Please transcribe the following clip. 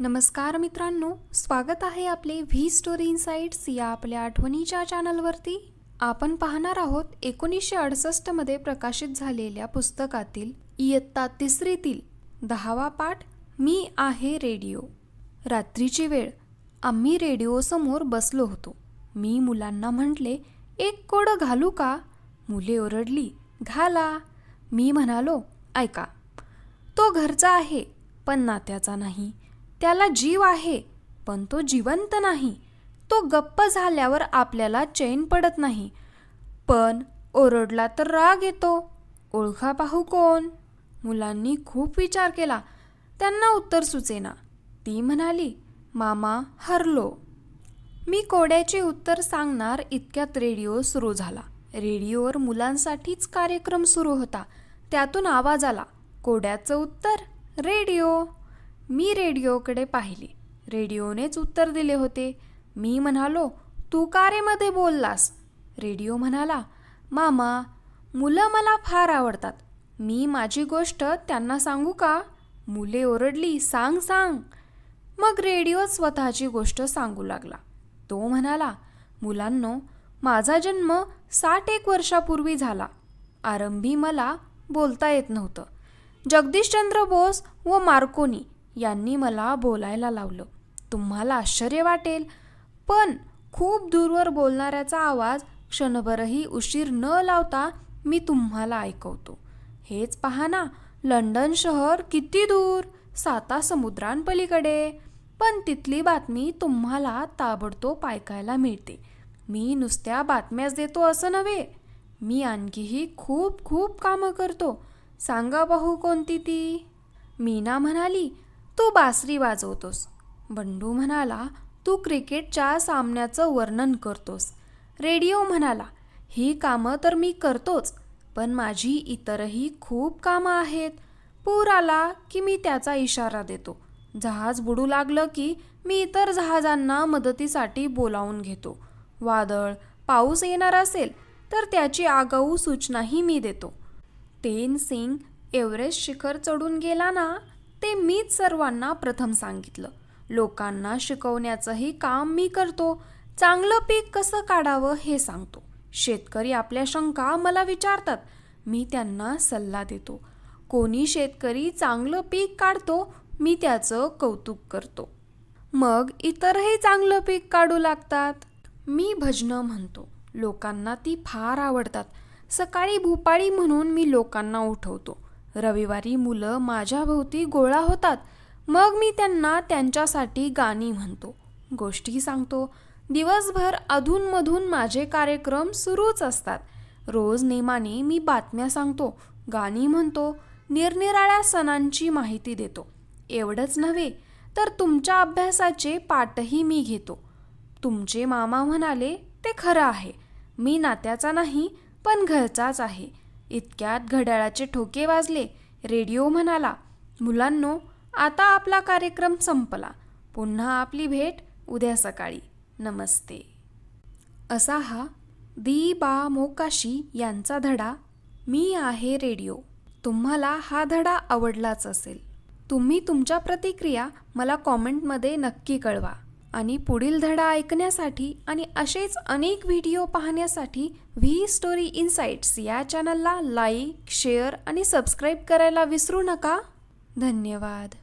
नमस्कार मित्रांनो स्वागत आहे आपले व्ही स्टोरी इन्साइट्स या आपल्या आठवणीच्या चॅनलवरती. आपण पाहणार आहोत एकोणीसशे अडसष्टमध्ये प्रकाशित झालेल्या पुस्तकातील इयत्ता तिसरीतील दहावा पाठ मी आहे रेडिओ. रात्रीची वेळ आम्ही रेडिओसमोर बसलो होतो. मी मुलांना म्हटले एक कोडं घालू का? मुले ओरडली घाला. मी म्हणालो ऐका तो घरचा आहे पण नात्याचा नाही. त्याला जीव आहे पण तो जिवंत नाही. तो गप्प झाल्यावर आपल्याला चैन पडत नाही. पण ओरडला तर राग येतो. ओळखा पाहू कोण? मुलांनी खूप विचार केला. त्यांना उत्तर सुचेना. ती म्हणाली मामा हरलो. मी कोड्याचे उत्तर सांगणार इतक्यात रेडिओ सुरू झाला. रेडिओवर मुलांसाठीच कार्यक्रम सुरू होता. त्यातून आवाज आला कोड्याचं उत्तर? रेडिओ. मी रेडिओकडे पाहिले. रेडिओनेच उत्तर दिले होते. मी म्हणालो तू कारेमध्ये बोललास? रेडिओ म्हणाला मामा मुलं मला फार आवडतात. मी माझी गोष्ट त्यांना सांगू का? मुले ओरडली सांग सांग. मग रेडिओ स्वतःची गोष्ट सांगू लागला. तो म्हणाला मुलांनो माझा जन्म साठ एक वर्षापूर्वी झाला. आरंभी मला बोलता येत नव्हतं. जगदीशचंद्र बोस व मार्कोनी यांनी मला बोलायला लावलं. तुम्हाला आश्चर्य वाटेल पण खूप दूरवर बोलणाऱ्याचा आवाज क्षणभरही उशीर न लावता मी तुम्हाला ऐकवतो. हेच पहा ना लंडन शहर किती दूर साता समुद्रांपलीकडे. पण तिथली बातमी तुम्हाला ताबडतोब ऐकायला मिळते. मी नुसत्या बातम्याच देतो असं नव्हे. मी आणखीही खूप खूप कामं करतो. सांगा पाहू कोणती ती? मीना म्हणाली तू बासरी वाजवतोस. बंडू म्हणाला तू क्रिकेटच्या सामन्याचं वर्णन करतोस. रेडिओ म्हणाला ही कामं तर मी करतोच पण माझी इतरही खूप कामं आहेत. पूर आला की मी त्याचा इशारा देतो. जहाज बुडू लागलं की मी इतर जहाजांना मदतीसाठी बोलावून घेतो. वादळ पाऊस येणार असेल तर त्याची आगाऊ सूचनाही मी देतो. तेन सिंग एव्हरेस्ट शिखर चढून गेला ना? ते मीच सर्वांना प्रथम सांगितलं. लोकांना शिकवण्याचंही काम मी करतो. चांगलं पीक कसं काढावं हे सांगतो. शेतकरी आपल्या शंका मला विचारतात. मी त्यांना सल्ला देतो. कोणी शेतकरी चांगलं पीक काढतो मी त्याचं कौतुक करतो. मग इतरही चांगलं पीक काढू लागतात? मी भजनं म्हणतो. लोकांना ती फार आवडतात. सकाळी भूपाळी म्हणून मी लोकांना उठवतो. रविवारी मुलं माझ्याभोवती गोळा होतात. मग मी त्यांना त्यांच्यासाठी गाणी म्हणतो. गोष्टी सांगतो. दिवसभर अधूनमधून माझे कार्यक्रम सुरूच असतात. रोज नेमाने मी बातम्या सांगतो गाणी म्हणतो निरनिराळ्या सणांची माहिती देतो. एवढंच नव्हे तर तुमच्या अभ्यासाचे पाठही मी घेतो. तुमचे मामा म्हणाले ते खरं आहे. मी नात्याचा नाही पण घरचाच आहे. इतक्यात घड्याळाचे ठोके वाजले. रेडिओ म्हणाला मुलांनो आता आपला कार्यक्रम संपला. पुन्हा आपली भेट उद्या सकाळी. नमस्ते. असा हा दी बा मोकाशी यांचा धडा मी आहे रेडिओ. तुम्हाला हा धडा आवडलाच असेल. तुम्ही तुमच्या प्रतिक्रिया मला कॉमेंटमध्ये नक्की कळवा. आणि पुढील धडा ऐकण्यासाठी आणि असेच अनेक व्हिडिओ पाहण्यासाठी व्ही स्टोरी इन्साइट्स या चॅनलला लाईक शेअर आणि सबस्क्राईब करायला विसरू नका. धन्यवाद.